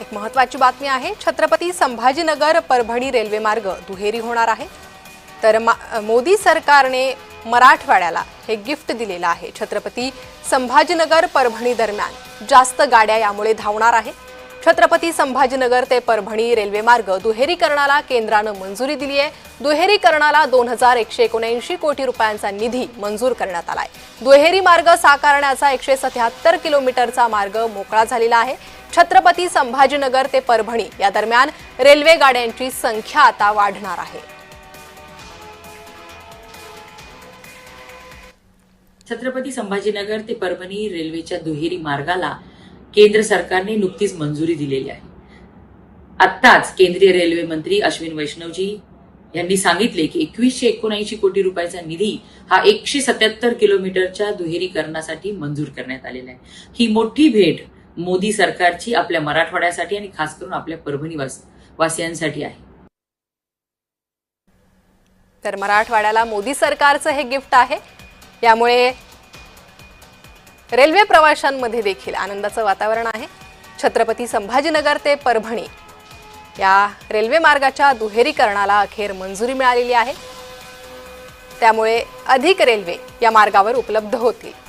एक महत्वाची बातमी आहे. छत्रपती संभाजीनगर परभणी रेल्वे मार्ग दुहेरी होणार आहे. तर मा- मोदी सरकारने मराठवाड्याला हे गिफ्ट दिलेलं आहे. छत्रपती संभाजीनगर परभणी दरम्यान जास्त गाड्या यामुळे धावणार आहे. छत्रपती संभाजीनगर ते परभणी रेल्वे मार्ग दुहेरीकरणाला केंद्रानं मंजुरी दिली आहे दुहेरीकरणाला दोन हजार एकशे एकोणऐंशी कोटी रुपयांचा निधी मंजूर करण्यात आलाय. दुहेरी मार्ग साकारण्याचा एकशे सत्याहत्तर किलोमीटरचा मार्ग मोकळा झालेला आहे. छत्रपती संभाजीनगर ते परभणी. या दरम्यान रेल्वे गाड्यांची संख्या आता वाढणार आहे. छत्रपती संभाजीनगर ते परभणी रेल्वेच्या दुहेरी मार्गाला केंद्र सरकारने नुकतीच मंजुरी दिलेली आहे. आत्ताच केंद्रीय रेल्वे मंत्री अश्विन वैष्णवजी यांनी सांगितले की एकवीसशे एकोणऐंशी कोटी रुपयाचा निधी हा एकशे सत्याहत्तर किलोमीटरच्या दुहेरीकरणासाठी मंजूर करण्यात आलेला आहे. ही मोठी भेट मोदी सरकारची आपल्या मराठवाड्यासाठी आणि खास करून आपल्या परभणी वास- वासियांसाठी आहे. तर मराठवाड्याला मोदी सरकारचं हे गिफ्ट आहे. यामुळे रेल्वे प्रवाशांमध्ये देखील आनंदाचं वातावरण आहे. छत्रपती संभाजीनगर ते परभणी या रेल्वे मार्गाच्या दुहेरीकरणाला अखेर मंजुरी मिळालेली आहे. त्यामुळे अधिक रेल्वे या मार्गावर उपलब्ध होतील.